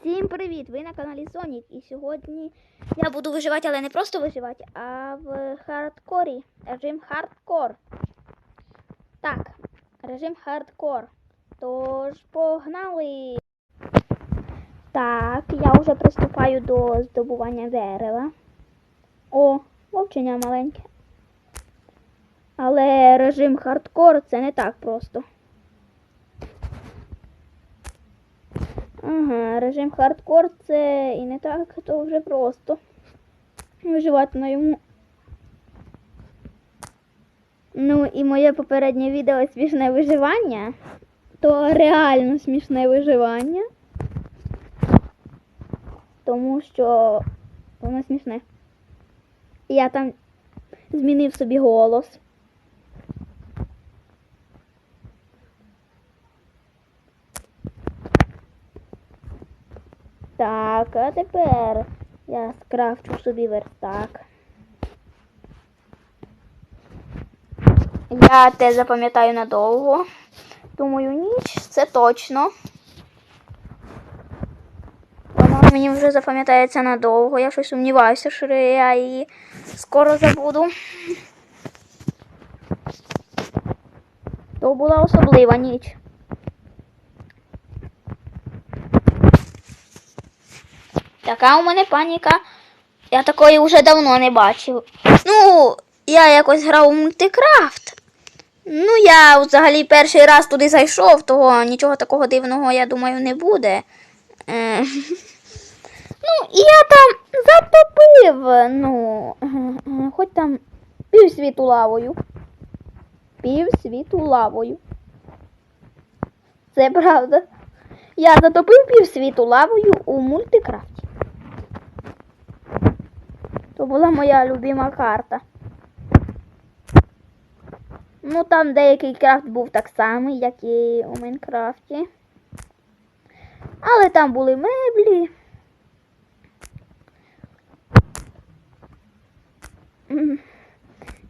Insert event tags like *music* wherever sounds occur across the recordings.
Всім привіт! Ви на каналі Сонік. І сьогодні я буду виживати, але не просто виживати, а в хардкорі. Режим хардкор. Так, режим хардкор. Тож погнали. Так, я вже приступаю до здобування дерева. О, вовчення маленьке. Але режим хардкор це не так просто. Ага, режим хардкор це і не так, то вже просто. Виживати на йому. Ну і моє попереднє відео смішне виживання. То реально смішне виживання. Тому що воно смішне. Я там змінив собі голос. Так, а тепер я скрафчу собі верстак. Я те запам'ятаю надовго. Думаю, ніч це точно. Вона мені вже запам'ятається надовго. Я щось сумніваюся, що я її скоро забуду. То була особлива ніч. Така у мене паніка. Я такої вже давно не бачив. Ну, я якось грав у мультикрафт. Ну, я взагалі перший раз туди зайшов, того нічого такого дивного, я думаю, не буде. Е, *laughs* Ну, і я там затопив, ну, *laughs* хоч там півсвіту лавою. Півсвіту лавою. Це правда. Я затопив півсвіту лавою у мультикрафті. То була моя любима карта. Ну, там деякий крафт був так самий, як і у Майнкрафті. Але там були меблі.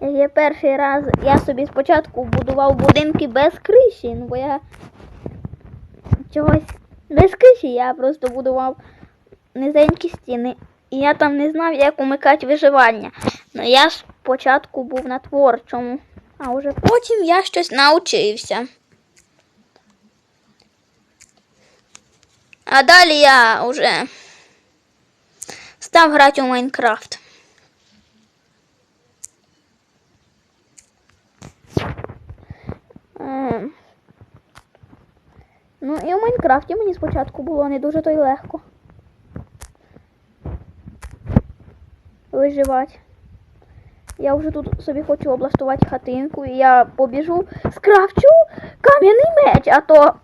Я перший раз я собі спочатку будував будинки без криші, ну бо я чогось без криші я просто будував низенькі стіни. І я там не знав, як умикати виживання. Ну я спочатку був на творчому, а вже потім я щось навчився. А далі я вже став грати у Майнкрафт. Ем. Ну і у Майнкрафті мені спочатку було не дуже то й легко. Виживати. Я вже тут собі хочу облаштувати хатинку, і я побіжу, скрафчу кам'яний меч, а то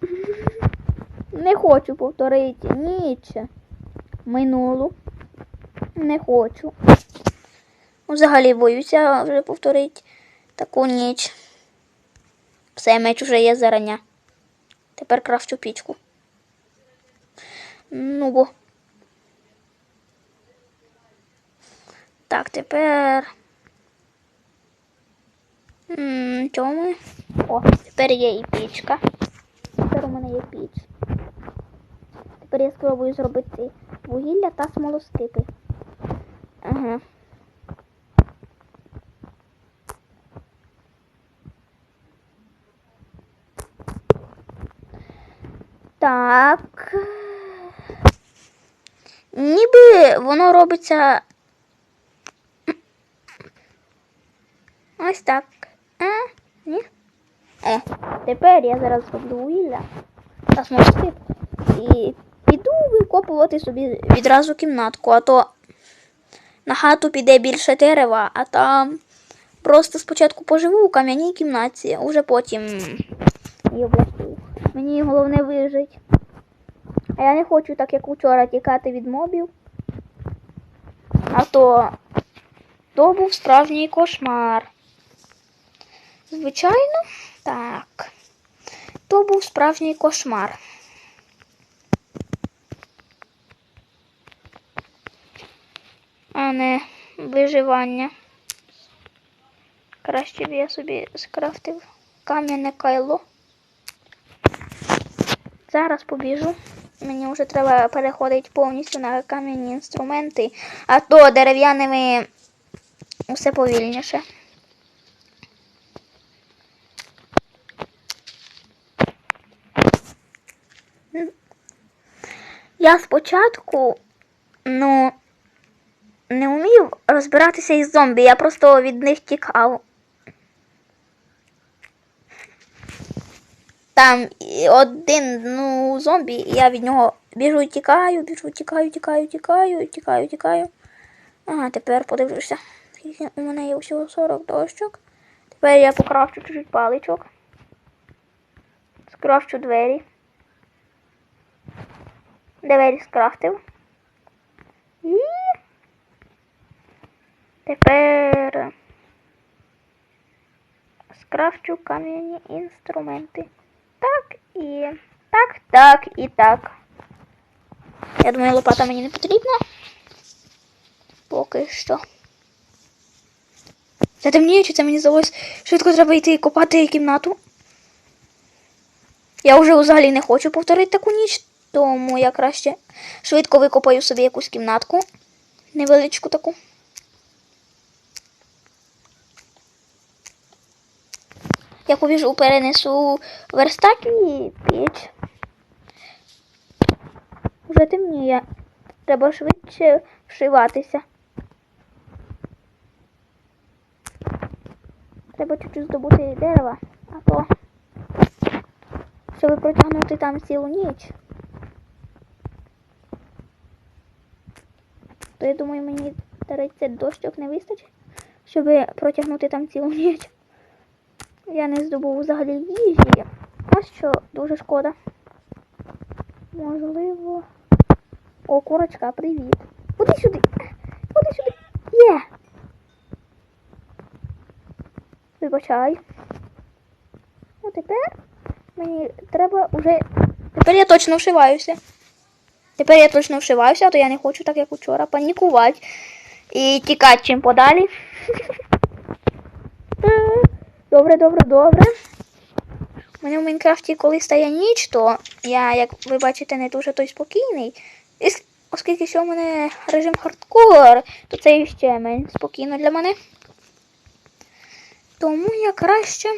не хочу повторити ніч минулу. Не хочу. Взагалі боюся вже повторити таку ніч. Все, меч уже є зарання. Тепер крафчу пічку. Ну бо. Так, тепер. М, ми? О, тепер є і пічка. Тепер у мене є піч. Тепер я спробую зробити вугілля та смолоскипи. Ага. Так. Ніби воно робиться. Ось так. А? Ні? О, тепер я зараз зроблю вугілля та смолоскип і піду викопувати собі відразу кімнатку, а то на хату піде більше дерева, а там просто спочатку поживу у кам'яній кімнаті, а вже потім її. Мені головне вижити. А я не хочу, так як вчора, тікати від мобів. А то то був справжній кошмар. Звичайно, так. То був справжній кошмар. А не виживання. Краще б я собі скрафтив кам'яне кайло. Зараз побіжу мені вже треба переходити повністю на кам'яні інструменти, а то дерев'яними усе повільніше. Я спочатку, ну, не вмів розбиратися із зомбі, я просто від них тікав. Там один ну, зомбі, і я від нього біжу і тікаю, біжу, тікаю, тікаю, тікаю, тікаю, тікаю. Ага, тепер подивлюся. У мене є всього 40 дощок. Тепер я покрафчу чуть-чуть паличок. Скрафчу двері. Двері скрафтив. І тепер скрафчу кам'яні інструменти. Так і так, так і так. Я думаю, лопата мені не потрібна. Поки що. Це темніє, чи це мені здалось? Швидко треба йти і копати кімнату. Я вже взагалі не хочу повторити таку ніч, тому я краще швидко викопаю собі якусь кімнатку. Невеличку таку. Я побіжу, перенесу верстак і піч. Вже темніє. Треба швидше вшиватися. Треба чуть-чуть здобути дерева, а то, щоб протягнути там цілу ніч. То я думаю, мені 30 дощок не вистачить, щоб протягнути там цілу ніч. Я не здобув взагалі їжі. А що дуже шкода. Можливо. О, курочка, привіт. Ходи сюди. Ходи сюди. Є. Вибачай. Ну тепер мені треба вже. Тепер я точно вшиваюся. Тепер я точно вшиваюся, то я не хочу так, як учора, панікувати і тікати чим подалі. *laughs* Добре, добре, добре. У мене в Майнкрафті, коли стає ніч, то я, як ви бачите, не дуже той спокійний. І оскільки що в мене режим хардкор, то це ще менш спокійно для мене. Тому я краще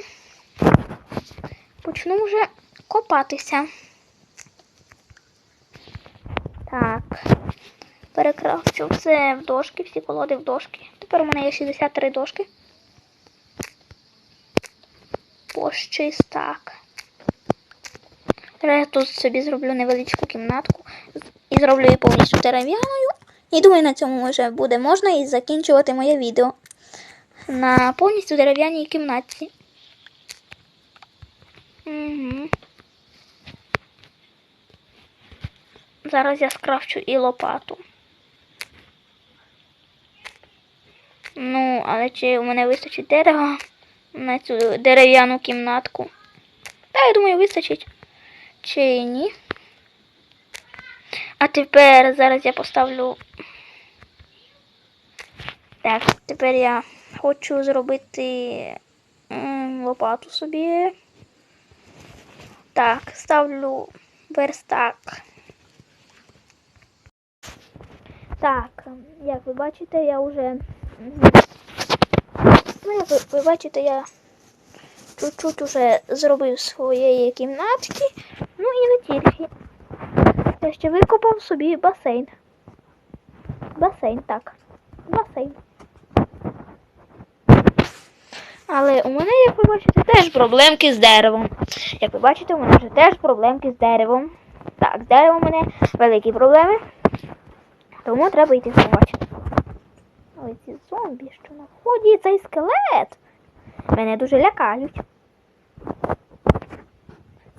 почну вже копатися. Так. Перекрафчу все в дошки, всі колоди в дошки. Тепер у мене є 63 дошки. Пощий стак. Тепер я тут собі зроблю невеличку кімнатку і зроблю її повністю дерев'яною. І думаю, на цьому вже буде можна і закінчувати моє відео на повністю дерев'яній кімнатці. Угу. Зараз я скрафчу і лопату. Ну, але чи у мене вистачить дерева на цю дерев'яну кімнатку? Та, я думаю, вистачить. Чи ні? А тепер зараз я поставлю. Так, тепер я хочу зробити лопату собі. Так, ставлю верстак. Так, як ви бачите, я вже. Ну, як ви, ви бачите, я чуть-чуть уже зробив своєї кімнатки. Ну і не тільки. Я ще викопав собі басейн. Басейн, так. Басейн. Але у мене, як ви бачите, теж проблемки з деревом. Як ви бачите, у мене вже теж проблемки з деревом. Так, з деревом у мене великі проблеми. Тому треба йти сховати. Ой, ці зомбі, що на вході, цей скелет. Мене дуже лякають.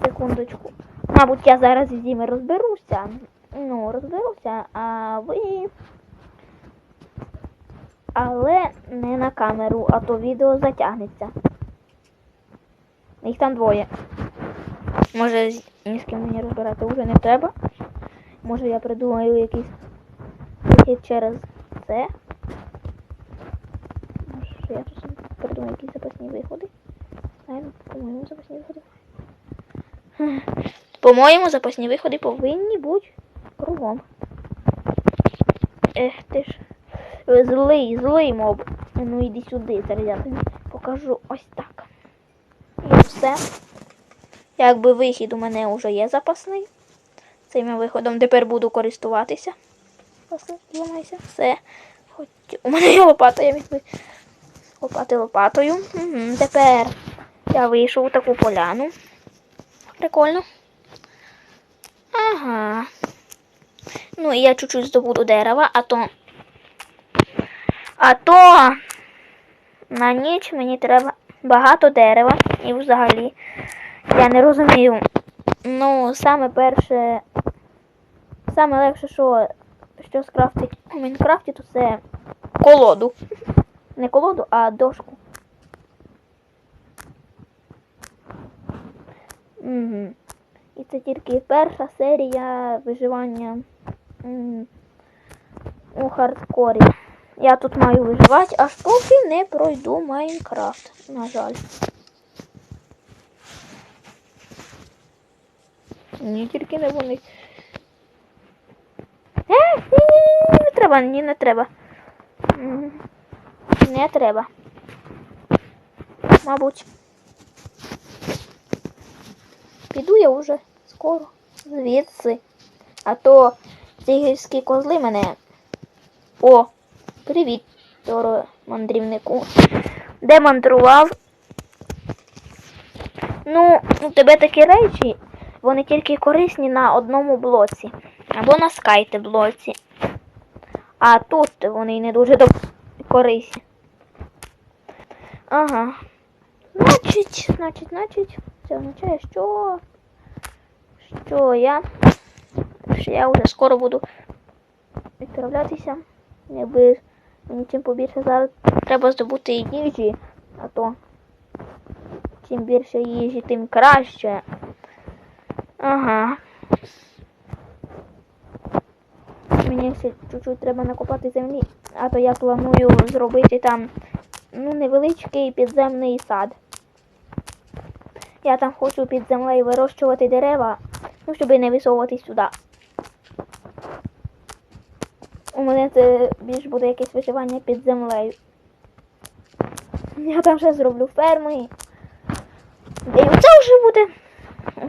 Секундочку. Мабуть, я зараз з ними розберуся. Ну, розберуся, а ви. Але не на камеру, а то відео затягнеться. Їх там двоє. Може, ні з ким мені розбирати вже не треба. Може я придумаю якийсь через це. Може я тут собі якісь запасні виходи. Знаємо, по-моєму, запасні виходи. По-моєму, запасні виходи повинні бути кругом. Ех ти ж. е, Злий, злий моб. Ну іди сюди, зараз покажу ось так. І все. Якби вихід у мене вже є запасний. Цим виходом тепер буду користуватися. Все. Хоч у мене є лопата, я міг би копати лопатою. Угу. Тепер я вийшов у таку поляну. Прикольно. Ага. Ну і я чуть-чуть здобуду дерева, а то. А то на ніч мені треба багато дерева. І взагалі я не розумію. Ну, саме перше. Саме легше, що, що скрафтить у Мінкрафті, то це колоду. Не колоду, а дошку. Угу. І це тільки перша серія виживання у хардкорі. Я тут маю виживати, аж поки не пройду Майнкрафт, на жаль. Ні, тільки не вони. Е, ні, ні, ні, не треба, ні, не треба. Не треба. Мабуть. Піду я вже скоро звідси. А то ці гірські козли мене. О, привіт, Торо мандрівнику. Де мандрував? Ну, у тебе такі речі, вони тільки корисні на одному блоці. Або на скайте блоці. А тут вони не дуже корисні. Ага. Значить, значить, значить, це означає, що. Що я. Що я вже скоро буду відправлятися. Якби мені чим побільше зараз треба здобути їжі, а то чим більше їжі, тим краще. Ага. Мені ще чуть-чуть треба накопати землі, а то я планую зробити там ну, невеличкий підземний сад. Я там хочу під землею вирощувати дерева, ну, щоб не висовуватись сюди. У мене це більш буде якесь виживання під землею. Я там ще зроблю ферми. І це вже буде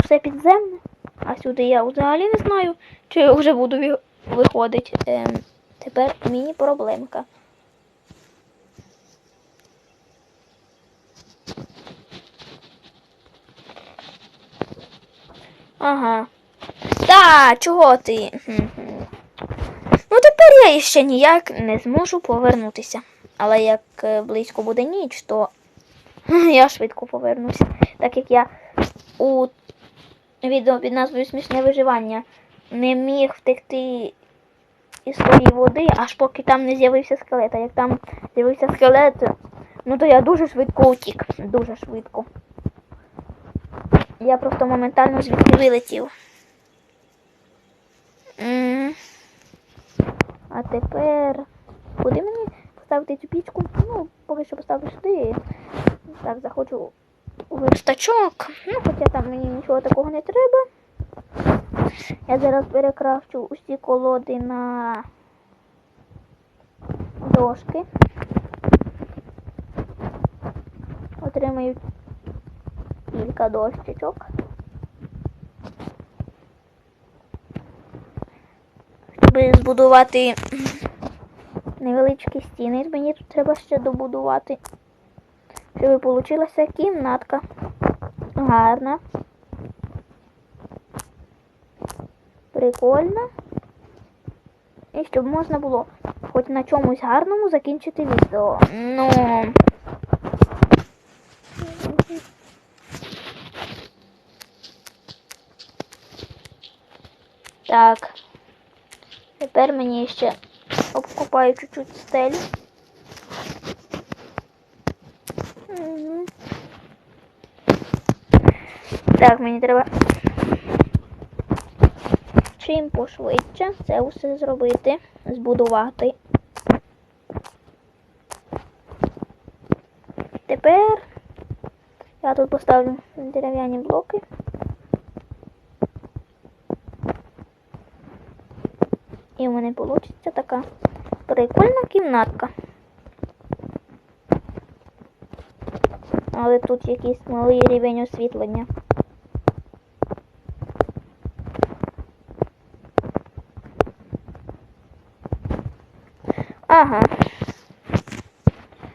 все підземне. А сюди я взагалі не знаю, чи я вже буду виходити. Ем, тепер міні-проблемка. Ага. Та, чого ти? Ну тепер я ще ніяк не зможу повернутися. Але як е, близько буде ніч, то *laughs* я швидко повернуся. Так як я у відео під назвою Смішне виживання не міг втекти із тої води, аж поки там не з'явився скелет. А як там з'явився скелет, ну то я дуже швидко утік. Дуже швидко. Я просто моментально звідти вилетів. А тепер. Куди мені поставити цю пічку? Ну, поки що поставлю сюди. Так, захочу у верстачок. Ну, хоча там мені нічого такого не треба. Я зараз перекрафчу усі колоди на дошки. Отримаю кілька дощечок. Щоб збудувати невеличкі стіни, мені тут треба ще добудувати. Щоб вийшла кімнатка. Гарна. Прикольно. І щоб можна було хоч на чомусь гарному закінчити відео. Ну. Так. Тепер мені ще обкопаю чуть-чуть стелю. Так, мені треба чим пошвидше це все зробити, збудувати. Тепер я тут поставлю дерев'яні блоки. І в мене вийде така прикольна кімнатка. Але тут якийсь малий рівень освітлення. Ага.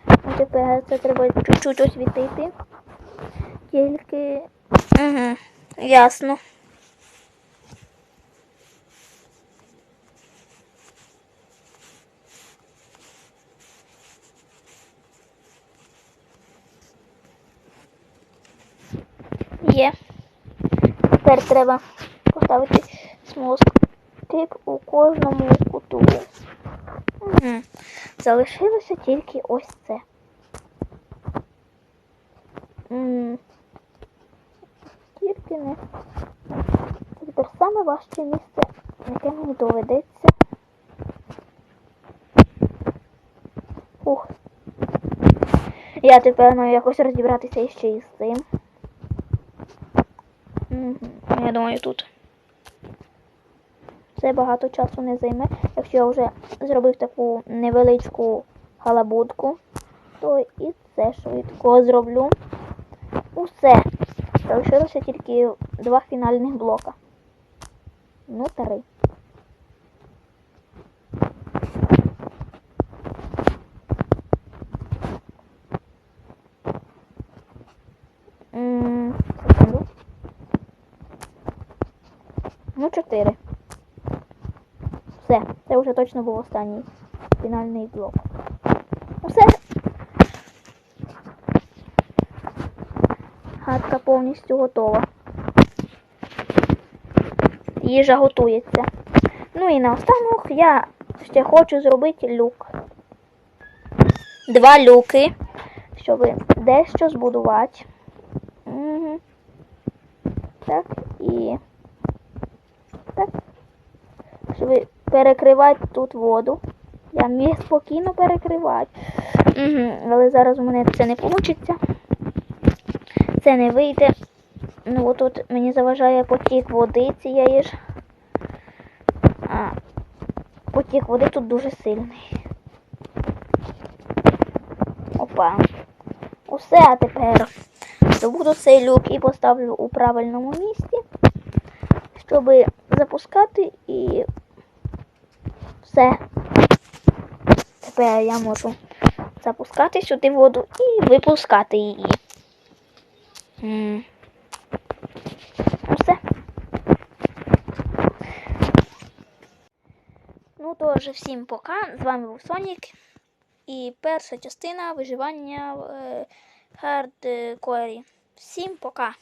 Ну, Тепер це треба чуть-чуть освітити. Тільки. Угу. Ясно. Є. Тепер треба поставити смолоскип у кожному куту. Угу. Залишилося тільки ось це. Тільки не. Тепер саме важче місце, яке мені доведеться. Ух. Я тепер маю якось розібратися іще із цим. Мгм. Я думаю, тут. Це багато часу не займе. Якщо я вже зробив таку невеличку халабудку, то і це швидко зроблю. Усе. Залишилося тільки два фінальних блока. Ну, три. Все, це вже точно був останній фінальний блок. Ну, Все. Хатка повністю готова. Їжа готується. Ну і наостанок я ще хочу зробити люк. Два люки, щоб дещо збудувати. Угу. Так, і так. Щоб перекривати тут воду. Я міг спокійно перекривати. Угу. Але зараз у мене це не вийде. Це не вийде. Ну тут мені заважає потік води цієї ж. А потік води тут дуже сильний. Опа. Усе, а тепер добуду цей люк і поставлю у правильному місці, щоб запускати і все. Тепер я можу запускати сюди воду і випускати її. М. Усе. Ну тож, всім пока. З вами був Сонік. І перша частина виживання в е, хардкорі. Всім пока.